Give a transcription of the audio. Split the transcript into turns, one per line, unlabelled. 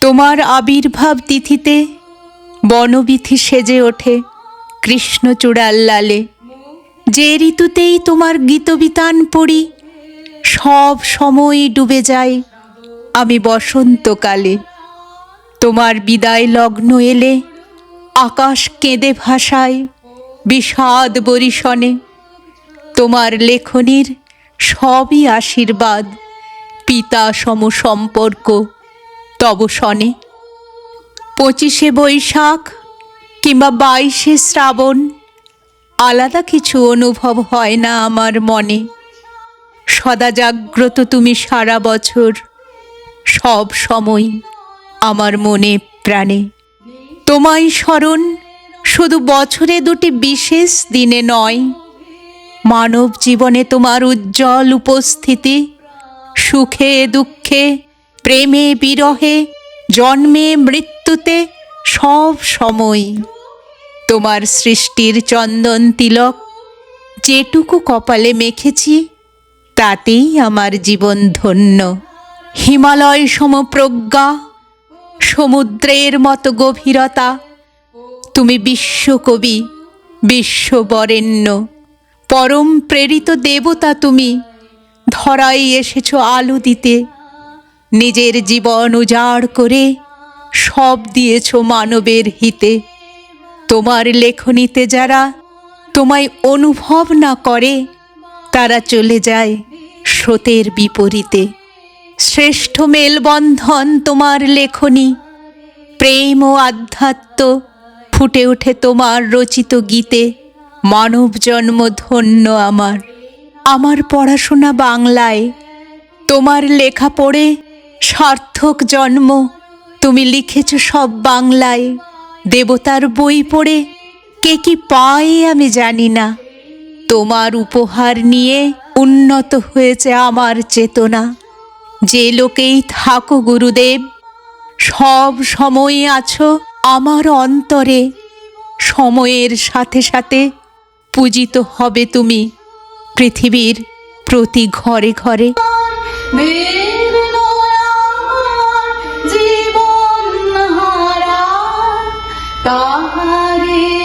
তোমার আবির্ভাব তিথিতে বনবিথি সেজে ওঠে কৃষ্ণচূড়াল লালে। যে ঋতুতেই তোমার গীতবিতান পড়ি, সব সময় ডুবে যায় আমি বসন্তকালে। তোমার বিদায় লগ্ন এলে আকাশ কেঁদে ভাসায় বিষাদ বরিশনে। তোমার লেখনীর সবই আশীর্বাদ। পিতা সম সম্পর্ক। তব সনে পঁচিশে বৈশাখ কিংবা বাইশে শ্রাবণ আলাদা কিছু অনুভব হয় না আমার মনে। সদা জাগ্রত তুমি সারা বছর, সব সময় আমার মনে প্রাণে। তোমায় স্মরণ শুধু বছরে দুটি বিশেষ দিনে নয় মানব জীবনে তোমার উজ্জ্বল উপস্থিতি। সুখে, দুঃখে, প্রেমে, বিরহে, জন্মে, মৃত্যুতে সব সময় তোমার সৃষ্টির চন্দন তিলক। যেটুকু কপালে মেখেছি, তাতেই আমার জীবন ধন্য। হিমালয় সমপ্রজ্ঞা, সমুদ্রের মতো গভীরতা, তুমি বিশ্বকবি, বিশ্ববরেণ্য। পরম প্রেরিত দেবতা তুমি। ধরাই এসেছ আলো দিতে। নিজের জীবন উজাড় করে সব দিয়েছ মানবের হিতে। তোমার লেখনীতে যারা তোমায় অনুভব না করে, তারা চলে যায় স্রোতের বিপরীতে। শ্রেষ্ঠ মেলবন্ধন তোমার লেখনী। প্রেম ও আধ্যাত্ম ফুটে ওঠে তোমার রচিত গীতে। মানব জন্ম ধন্য আমার। আমার পড়াশোনা বাংলায়। তোমার লেখা পড়ে সার্থক জন্ম। তুমি লিখেছ সব বাংলায়। দেবতার বই পড়ে কে কি পায় আমি জানি না। তোমার উপহার নিয়ে উন্নত হয়েছে আমার চেতনা। যে লোকেই থাকো গুরুদেব, সব সময় আছো আমার অন্তরে। সময়ের সাথে সাথে পূজিত হবে তুমি পৃথিবীর প্রতি ঘরে ঘরে।
তাহারে